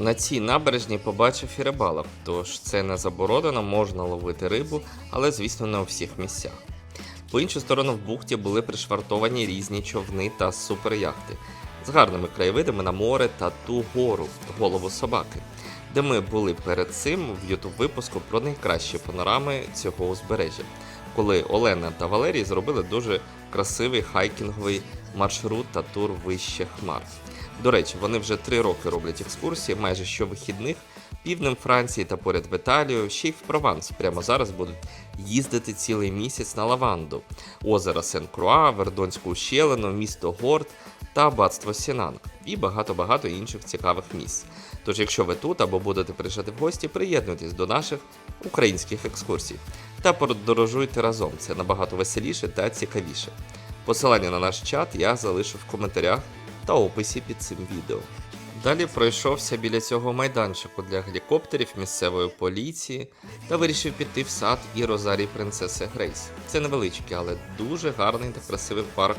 На цій набережні побачив і рибалок, тож це не заборонено, можна ловити рибу, але звісно не у всіх місцях. По іншу сторону в бухті були пришвартовані різні човни та суперяхти з гарними краєвидами на море та ту гору голову собаки, де ми були перед цим в ютуб випуску про найкращі панорами цього узбережжя, коли Олена та Валерій зробили дуже красивий хайкінговий маршрут та тур вище хмар. До речі, вони вже три роки роблять екскурсії майже щовихідних півднем Франції та поряд в Італію, ще й в Прованс. Прямо зараз будуть їздити цілий місяць на лаванду, озеро Сен-Круа, Вердонську ущелину, місто Горд та аббатство Сінанг і багато-багато інших цікавих місць. Тож, якщо ви тут або будете приїжджати в гості, приєднуйтесь до наших українських екскурсій та подорожуйте разом. Це набагато веселіше та цікавіше. Посилання на наш чат я залишу в коментарях та описі під цим відео. Далі пройшовся біля цього майданчику для гелікоптерів місцевої поліції та вирішив піти в сад і розарій принцеси Грейс. Це невеличкий, але дуже гарний та красивий парк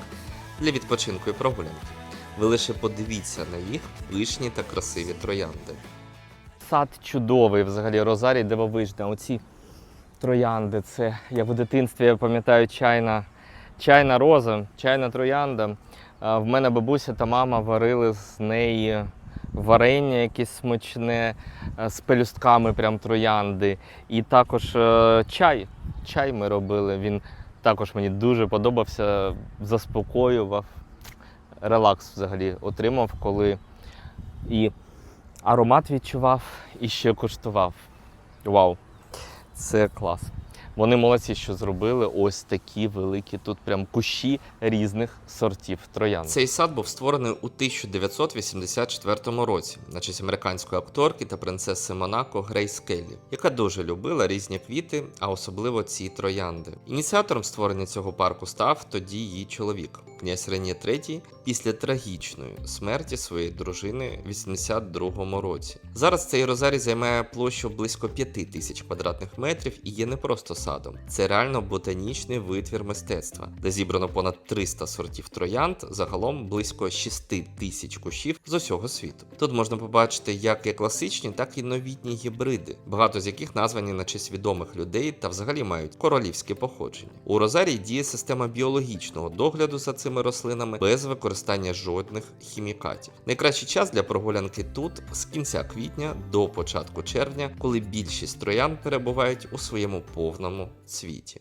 для відпочинку і прогулянки. Ви лише подивіться на їх пишні та красиві троянди. Сад чудовий, взагалі, Розарій дивовижна. Оці троянди, це як в дитинстві я пам'ятаю чайна, чайна роза, чайна троянда. В мене бабуся та мама варили з неї варення якесь смачне е, з пелюстками прям троянди. І також е, чай. Чай ми робили. Він також мені дуже подобався, заспокоював. Релакс взагалі отримав, коли і аромат відчував і ще куштував. Вау! Це клас. Вони молодці, що зробили ось такі великі тут прям кущі різних сортів троян. Цей сад був створений у 1984 році на честь американської акторки та принцеси Монако Грейс Келлі, яка дуже любила різні квіти, а особливо ці троянди. Ініціатором створення цього парку став тоді її чоловік, князь Рені III, після трагічної смерті своєї дружини в 82-му році. Зараз цей розарій займає площу близько 5 тисяч квадратних метрів і є не просто садом. Це реально ботанічний витвір мистецтва, де зібрано понад 300 сортів троянд, загалом близько 6 тисяч кущів з усього світу. Тут можна побачити як і класичні, так і новітні гібриди, багато з яких названі на честь відомих людей та взагалі мають королівське походження. У Розарії діє система біологічного догляду за цими рослинами без використання жодних хімікатів. Найкращий час для прогулянки тут з кінця квітня до початку червня, коли більшість троян перебувають у своєму повному цвіті.